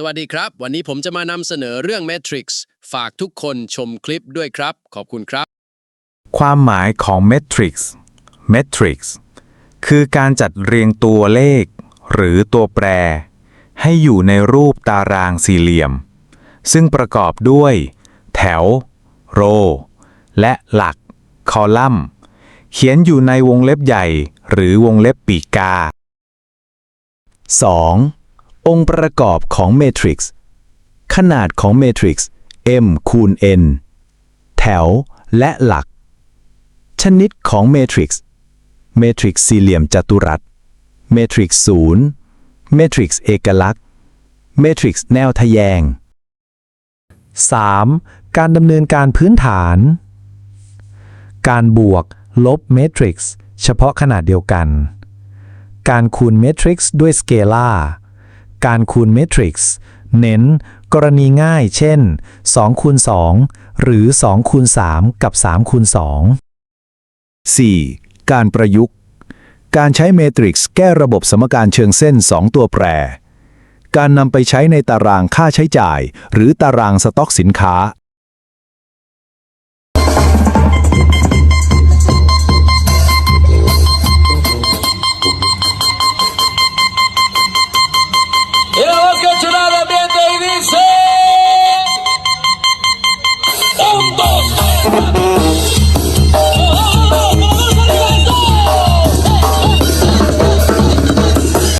สวัสดีครับ วันนี้ผมจะมานำเสนอเรื่อง Matrix ฝากทุกคนชมคลิปด้วยครับ ขอบคุณครับ ความหมายของ Matrix Matrix คือการจัดเรียงตัวเลข หรือตัวแปร ให้อยู่ในรูปตารางสี่เหลี่ยม ซึ่งประกอบด้วย แถว โร และหลัก คอลัมน์ เขียนอยู่ในวงเล็บใหญ่ หรือวงเล็บปีกา 2. องค์ประกอบของเมทริกซ์ขนาดของเมทริกซ์ m คูณ n แถวและหลัก ชนิดของเมทริกซ์เมทริกซ์สี่เหลี่ยมจัตุรัสเมทริกซ์ศูนย์เมทริกซ์เอกลักษณ์เมทริกซ์แนวทะแยง 3. การดำเนินการพื้นฐาน การบวก ลบเมทริกซ์เฉพาะขนาดเดียวกัน การคูณเมทริกซ์ด้วยสเกลาร์ การคูณเมทริกซ์เน้น กรณีง่ายเช่น2คูณ2หรือ2คูณ3กับ3คูณ2 4. การประยุกต์ การใช้เมทริกซ์แก้ระบบสมการเชิงเส้น 2 ตัวแปร การนำไปใช้ในตารางค่าใช้จ่าย หรือตารางสต็อกสินค้า